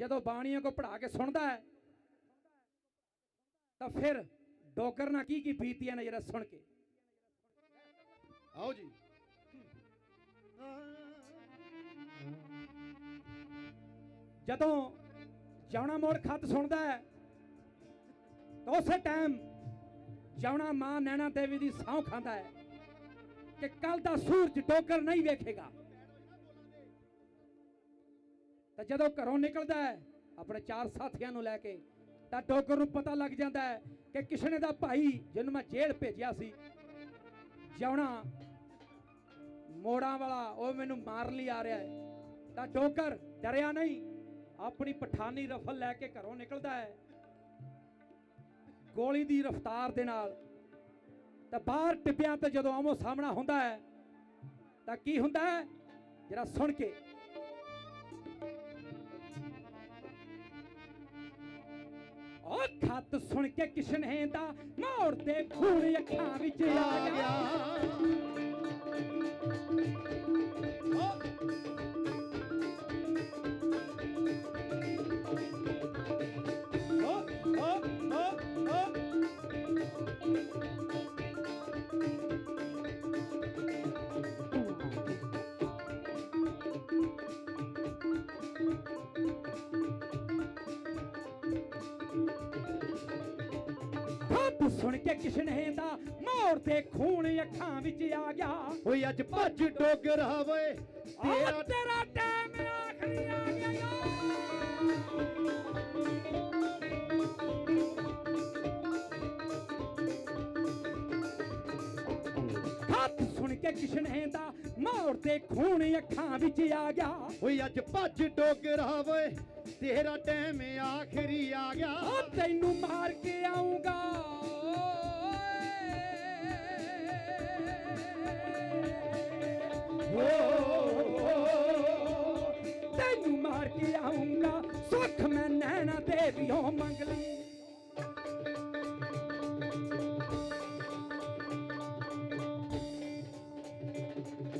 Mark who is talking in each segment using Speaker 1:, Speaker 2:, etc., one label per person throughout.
Speaker 1: ਜਦੋਂ ਬਾਣੀਆਂ ਕੋ ਪੜਾ ਕੇ ਸੁਣਦਾ ਹੈ ਤਾਂ ਫਿਰ ਡੋਗਰ ਨਾਲ ਕੀ ਕੀ ਬੀਤੀਆਂ ਨੇ ਜਰਾ ਸੁਣ ਕੇ।
Speaker 2: ਆਓ ਜੀ।
Speaker 1: ਜਦੋਂ ਜਾਉਣਾ ਮੋੜ ਖੱਤ ਸੁਣਦਾ ਹੈ ਤਾਂ ਉਸੇ ਟਾਈਮ ਜਾਉਣਾ ਮਾਂ ਨੈਣਾ ਦੇਵੀ ਦੀ ਸਹੁੰ ਖਾਂਦਾ ਹੈ ਕਿ ਕੱਲ ਦਾ ਸੂਰਜ ਡੋਗਰ ਨਹੀਂ ਵੇਖੇਗਾ। ਤਾਂ ਜਦੋਂ ਘਰੋਂ ਨਿਕਲਦਾ ਹੈ, ਆਪਣੇ ਚਾਰ ਸਾਥੀਆਂ ਨੂੰ ਲੈ ਕੇ, ਤਾਂ ਡੋਗਰ ਨੂੰ ਪਤਾ ਲੱਗ ਜਾਂਦਾ ਹੈ ਕਿ ਕਿਸ਼ਨੇ ਦਾ ਭਾਈ, ਜਿਹਨੂੰ ਮੈਂ ਜੇਲ੍ਹ ਭੇਜਿਆ ਸੀ, ਜਿਉਣਾ ਮੋੜਾਂ ਵਾਲਾ, ਉਹ ਮੈਨੂੰ ਮਾਰਨ ਲਈ ਆ ਰਿਹਾ ਹੈ। ਤਾਂ ਡੋਗਰ ਡਰਿਆ ਨਹੀਂ, ਆਪਣੀ ਪਠਾਨੀ ਰਫਲ ਲੈ ਕੇ ਘਰੋਂ ਨਿਕਲਦਾ ਹੈ। ਗੋਲੀ ਦੀ ਰਫ਼ਤਾਰ ਦੇ ਨਾਲ, ਤਾਂ ਬਾਹਰ ਟਿੱਬਿਆਂ ਤੇ ਜਦੋਂ ਆਮੋ ਸਾਹਮਣਾ ਹੁੰਦਾ ਹੈ, ਤਾਂ ਕੀ ਹੁੰਦਾ ਹੈ? ਜਿਹੜਾ ਸੁਣ ਕੇ। ਉਹ ਖੱਤ ਸੁਣ ਕੇ ਕਿਸ਼ਨੇ ਦਾ ਮੋੜ ਤੇ ਖੂਨ ਅੱਖਾਂ ਵਿੱਚ ਆ ਗਿਆ। ਖੱਤ ਸੁਣ ਕੇ ਕਿਸ਼ਨੇ ਦਾ ਮੋੜ ਤੇ ਖੂਨ ਅੱਖਾਂ ਵਿੱਚ ਆ ਗਿਆ।
Speaker 2: ਓਏ ਅੱਜ ਭੱਜ ਡੋਗਰਾ
Speaker 1: ਆ
Speaker 2: ਤੇਰਾ
Speaker 1: ਤੇਰਾ ਟਾਈਮ ਆਖਰੀ ਆ ਗਿਆ ਖੱਤ ਸੁਣ ਕੇ ਕਿਸ਼ਨੇ ਦਾ ਮੋੜ ਤੇ ਖੂਨ ਅੱਖਾਂ ਵਿੱਚ ਆ ਗਿਆ।
Speaker 2: ਓਏ ਅੱਜ ਭੱਜ ਡੋਗਰਾ ਓਏ ਤੇਰਾ ਟਾਈਮ ਆਖਰੀ ਆ ਗਿਆ।
Speaker 1: ਤੈਨੂੰ ਮਾਰ ਕੇ ਆਉਂਗਾ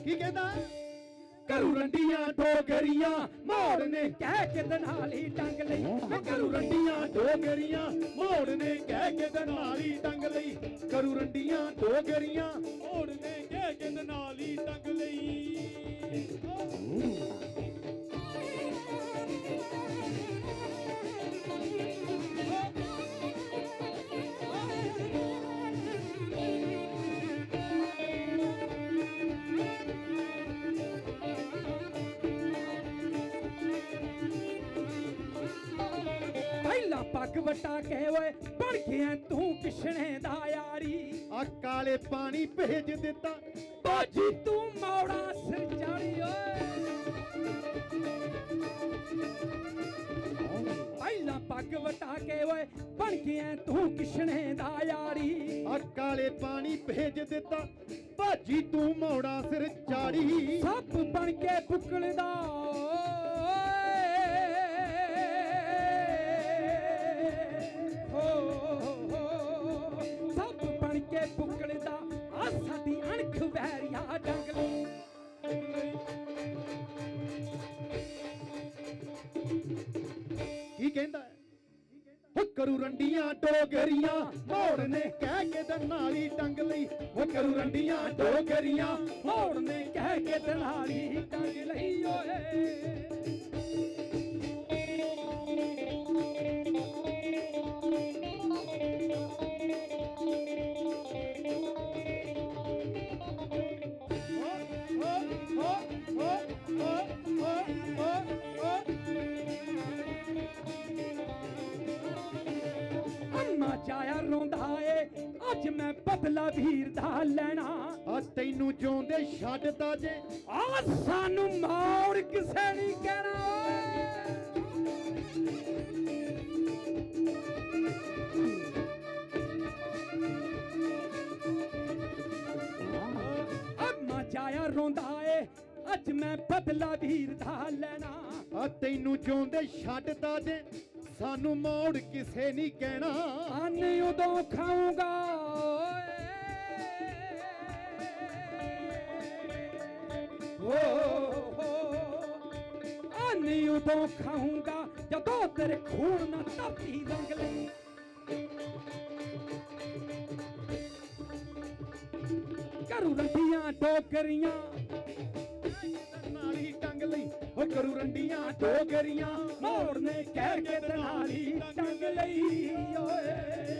Speaker 1: ਕੀ
Speaker 2: ਕਹਿੰਦਾ?
Speaker 1: ਕਰੂ ਰੰਡੀਆਂ ਡੋਗਰੀਆਂ ਮੋੜ ਨੇ ਕਹਿ ਕੇ ਦਨਾਲੀ ਟੰਗ ਲਈ।
Speaker 2: ਕਰੂ ਰੰਡੀਆਂ ਡੋਗਰੀਆਂ ਮੋੜ ਨੇ ਕਹਿ ਕੇ ਦਨਾਲੀ ਟੰਗ ਲਈ। ਕਰੂ ਰੰਡੀਆਂ ਡੋਗਰੀਆਂ ਮੋੜ ਨੇ ਕਹਿ ਕੇ ਦਨਾਲੀ ਟੰਗ
Speaker 1: ਪੱਗ ਵਟਾ ਕੇ ਓਏ ਬਣ ਗਿਆ ਤੂੰ ਕਿਸ਼ਨੇ ਦਾ ਯਾਰੀ।
Speaker 2: ਆ ਕਾਲੇ ਪਾਣੀ ਭੇਜ ਦਿੱਤਾ।
Speaker 1: ਬਾਜੀ ਤੂੰ ਮੌੜਾ ਸਿਰ ਚਾੜੀ ਓਏ। ਪਹਿਲਾਂ ਪੱਗ ਵਟਾ ਕੇ ਓਏ ਬਣ ਗਿਆ ਤੂੰ ਕਿਸ਼ਨੇ ਦਾ ਯਾਰੀ।
Speaker 2: ਆ ਕਾਲੇ ਪਾਣੀ ਭੇਜ ਦਿੱਤਾ। ਭਾਜੀ ਤੂੰ ਮੋੜਾ ਸਿਰ ਚਾੜੀ
Speaker 1: ਸੱਪ ਬਣ ਕੇ ਪੁੱਕਲਦਾ ਓਏ
Speaker 2: ਰੰਡੀਆਂ ਡੋਗਰੀਆਂ, ਮੋੜ ਨੇ ਕਹਿ ਕੇ ਦਨਾਲੀ ਟੰਗ ਲਈ।
Speaker 1: ਉਹ ਕਰੂ ਰੰਡੀਆਂ ਡੋਗਰੀਆਂ, ਮੋੜ ਨੇ ਕਹਿ ਕੇ ਦਨਾਲੀ ਟੰਗ ਲਈ, ਓਏ। ਅੱਜ ਮੈਂ ਬਦਲਾ ਵੀਰ ਦਾ ਲੈਣਾ।
Speaker 2: ਆ ਤੈਨੂੰ ਜਿਉਂਦੇ ਛੱਡਦਾ ਜੇ।
Speaker 1: ਆ ਸਾਨੂੰ ਮੌੜ ਕਿਸੇ ਨਹੀਂ ਕਹਿਣਾ। ਅੰਮਾ ਰੋਂਦਾ ਏ ਅੱਜ ਮੈਂ ਬਦਲਾ ਵੀਰ ਦਾ ਲੈਣਾ।
Speaker 2: ਆ ਤੈਨੂੰ ਜਿਉਂਦੇ ਛੱਡਦਾ ਜੇ ਸਾਨੂੰ ਮੋੜ ਕਿਸੇ ਨਹੀਂ ਕਹਿਣਾ।
Speaker 1: ਅੰਨ ਉਦੋਂ ਖਾਊਂਗਾ। ਹੋ ਚੰਨੀ ਉਦੋਂ ਖਾਊਂਗਾ ਜਦੋਂ ਤੇਰੇ ਖੂਨ ਨਾਲ ਧਰਤੀ ਰੰਗ ਲਈ ਕਰੂ ਰੰਡੀਆਂ ਡੋਗਰੀਆਂ
Speaker 2: ਨਾਲੀ ਟੰਗ ਲਈ। ਉਹ ਕਰੂ ਰੰਡੀਆਂ ਡੋਗਰੀਆਂ
Speaker 1: ਮੋੜ ਨੇ ਕਹਿ ਕੇ ਨਾਲੀ ਟੰਗ ਲਈ ਓਏ।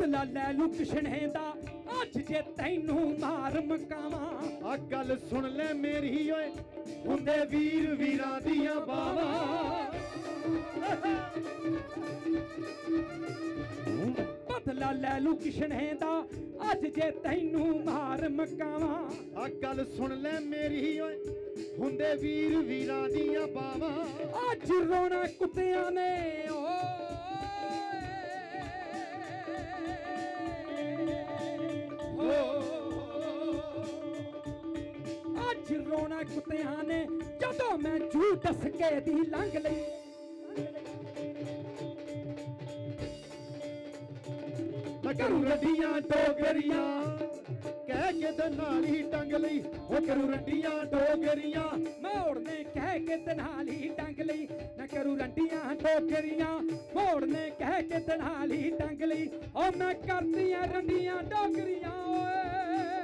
Speaker 1: ਬਦਲਾ ਲੈ ਲੂ ਕਿਸ਼ਨੇ ਦਾ ਅੱਜ ਜੇ ਤੈਨੂੰ ਮਾਰ ਮਕਾਵਾਂ।
Speaker 2: ਆ ਗੱਲ ਸੁਣ ਲੈ ਮੇਰੀ ਓਏ ਹੁੰਦੇ ਵੀਰ ਵੀਰਾਂ ਦੀਆਂ ਬਾਵਾਂ।
Speaker 1: ਬਦਲਾ ਲੈ ਲੂ ਕਿਸ਼ਨੇ ਦਾ ਅੱਜ ਜੇ ਤੈਨੂੰ ਮਾਰ ਮਕਾਵਾਂ।
Speaker 2: ਆ ਗੱਲ ਸੁਣ ਲੈ ਮੇਰੀ ਓਏ ਹੁੰਦੇ ਵੀਰ ਵੀਰਾਂ ਦੀਆਂ ਬਾਵਾਂ।
Speaker 1: ਅੱਜ ਰੋਣਾ ਕੁੱਤਿਆਂ ਨੇ ਓਏ ਰੋਣਾ ਕੁੱਤਿਆਂ ਨੇ, ਜਦੋਂ ਮੈਂ ਜੂ ਡਸਕੇ ਦੀ ਲੰਘ ਲਈ।
Speaker 2: ਕਰੂ ਰੰਡੀਆਂ ਡੋਗਰੀਆਂ ਕਹਿ ਕੇ ਤੇ ਨਾਲੀ ਟੰਗ ਲਈ। ਉਹ ਕਰੂ ਰੰਡੀਆਂ ਡੋਗਰੀਆਂ
Speaker 1: ਮੋੜ ਨੇ ਕਹਿ ਕੇ ਤੇ ਨਾਲ ਹੀ ਟੰਗ ਲਈ। ਨਾ ਕਰੂ ਰੰਡੀਆਂ ਡੋਗਰੀਆਂ ਮੋੜ ਨੇ ਕਹਿ ਕੇ ਤੇ ਨਾਲ ਹੀ ਟੰਗ ਲਈ। ਉਹ ਮੈਂ ਕਰਦੀਆਂ ਰੰਡੀਆਂ ਡੋਗਰੀਆਂ ਓਏ।